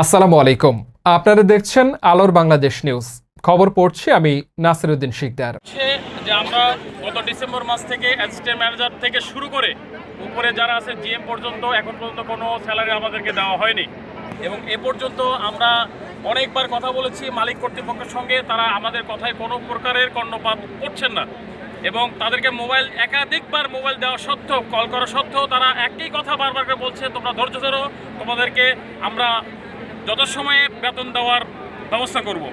আসসালামু আলাইকুম। আপনারা দেখছেন আলোর বাংলাদেশ নিউজ। খবর পড়ছি আমি নাসিরুদ্দিন শিকদার। যে আমরা গত ডিসেম্বর মাস থেকে অ্যাসিস্ট্যান্ট ম্যানেজার থেকে শুরু করে উপরে যারা আছে জিএম পর্যন্ত এখন পর্যন্ত কোনো স্যালারি আমাদেরকে দেওয়া হয়নি। এবং এ পর্যন্ত আমরা অনেকবার কথা বলেছি মালিক কর্তৃপক্ষের সঙ্গে, তারা আমাদের কথায় কোনো প্রকারের কর্ণপাত করছেন না। এবং তাদেরকে মোবাইল একাধিকবার মোবাইল দেওয়া সত্ত্বেও কল করা সত্ত্বেও তারা একই কথা বারবার করে বলছে, তোমরা ধৈর্য ধরো, তোমাদেরকে আমরা যথাসময়ে বেতন দেওয়ার ব্যবস্থা করব।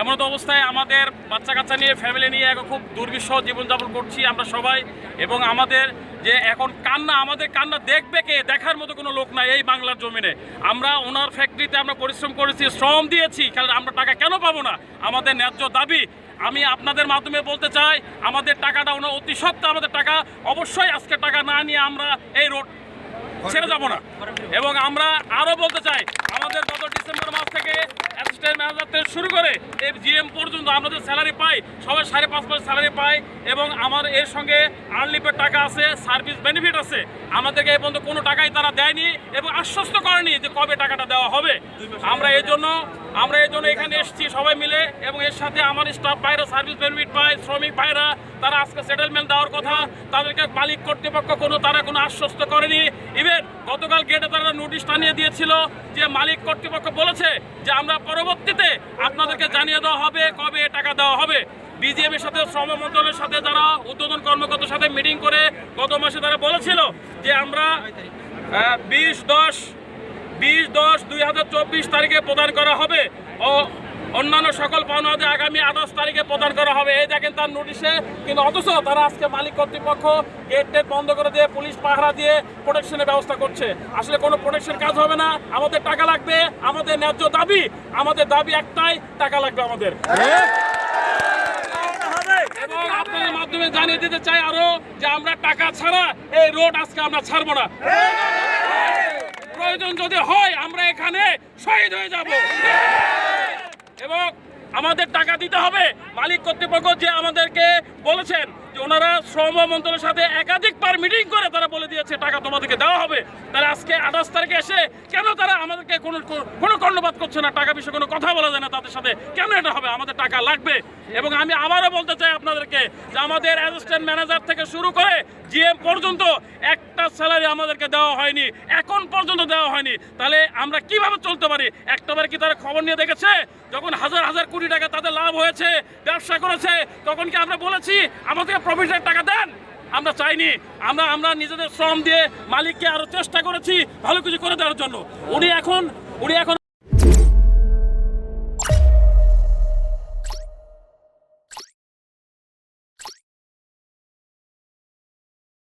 এমন তো অবস্থায় আমাদের বাচ্চা কাচ্চা নিয়ে ফ্যামিলি নিয়ে এখন খুব দুর্বিষহ জীবনযাপন করছি আমরা সবাই এবং আমাদের যে এখন কান্না, আমাদের কান্না দেখবে কে? দেখার মতো কোনো লোক নাই এই বাংলার জমিনে। আমরা ওনার ফ্যাক্টরিতে আমরা পরিশ্রম করেছি, শ্রম দিয়েছি আমরা টাকা কেন পাবো না? আমাদের ন্যায্য দাবি। আমি আপনাদের মাধ্যমে বলতে চাই, আমাদের টাকাটা ওনার অতি সত্ত্বে আমাদের টাকা। অবশ্যই আজকে টাকা না নিয়ে আমরা এই রোড ছেড়ে যাব না। এবং আমরা আরও বলতে চাই আমাদের গত ডিসেম্বর মাস থেকে ম্যানেজার থেকে শুরু করে এই জিএম পর্যন্ত আমাদের স্যালারি পাই সবাই সাড়ে পাঁচ মাস স্যালারি পাই এবং আমার এর সঙ্গে আনলিপের টাকা আছে সার্ভিস বেনিফিট আছে। আমাদেরকে এই পর্যন্ত কোনো টাকাই তারা দেয়নি এবং আশ্বস্ত করেনি যে কবে টাকাটা দেওয়া হবে। আমরা এই জন্য আমরা এই জন্য এখানে এসেছি সবাই মিলে এবং এর সাথে আমার স্টাফ বাইরে সার্ভিস বেনিফিট পায়, শ্রমিক ভাইরা, তারা আজকে সেটেলমেন্ট দেওয়ার কথা, তাদেরকে মালিক কর্তৃপক্ষ কোনো, তারা কোনো আশ্বস্ত করেনি। ইভেন গতকাল গেটে তারা নোটিশ টানিয়ে দিয়েছিল যে মালিক কর্তৃপক্ষ বলেছে যে আমরা পরবর্তীতে আপনাদেরকে জানিয়ে দেওয়া হবে কবে টাকা দেওয়া হবে। বিজিএম সাথে, শ্রম মন্ত্রণালয়ের সাথে যারা উদ্বোধন কর্মকর্তার সাথে মিটিং করে গত মাসে তারা বলেছিল যে আমরা বিশ, দশ বিশ দশ দুই হাজার চব্বিশ তারিখে প্রদান করা হবে ও অন্যান্য সকল পাওনাদের আগামী আঠাশ তারিখে প্রদান করা হবে। এই দেখেন তার নোটিশে কিন্তু অথচ তারা আজকে মালিক কর্তৃপক্ষ গেট টেট বন্ধ করে দিয়ে, পুলিশ পাহারা দিয়ে প্রোটেকশনের ব্যবস্থা করছে। আসলে কোনো প্রোটেকশন কাজ হবে না। আমাদের টাকা লাগবে, আমাদের ন্যায্য দাবি, আমাদের দাবি একটাই, টাকা লাগবে আমাদের। এবং আপনাদের মাধ্যমে জানিয়ে দিতে চাই আরও যে আমরা টাকা ছাড়া এই রোড আজকে আমরা ছাড়বো না। প্রয়োজন যদি হয়, আমরা এখানে শহীদ হয়ে যাব। এবং আমাদের টাকা দিতে হবে। মালিক কর্তৃপক্ষ যে আমাদেরকে বলেছেন ওনারা শ্রম মন্ত্রণের সাথে একাধিকবার মিটিং করে তারা বলে দিয়েছে, টাকা তোমাদেরকে দেওয়া হবে। তাহলে আজকে আঠাশ তারিখে এসে কেন তারা আমাদেরকে কোনো কোনো কর্ণপাত করছে না? টাকা বিষয়ে কোনো কথা বলা যায় না তাদের সাথে। কেন এটা হবে? আমাদের টাকা লাগবে। এবং আমি আবারও বলতে চাই আপনাদেরকে যে আমাদের অ্যাসিস্ট্যান্ট ম্যানেজার থেকে শুরু করে জিএম পর্যন্ত একটা স্যালারি আমাদেরকে দেওয়া হয়নি। এখন পর্যন্ত দেওয়া হয়নি। তাহলে আমরা কীভাবে চলতে পারি? একটাবার কি তারা খবর নিয়ে দেখেছে? যখন হাজার হাজার কোটি টাকা তাদের লাভ হয়েছে, ব্যবসা করেছে, তখন কি আমরা বলেছি আমাদেরকে প্রফিটের টাকা দেন। আমরা চাইনি। আমরা আমরা নিজেদের শ্রম দিয়ে মালিককে আরও চেষ্টা করেছি ভালো কিছু করে দেওয়ার জন্য। উনি এখন উনি এখন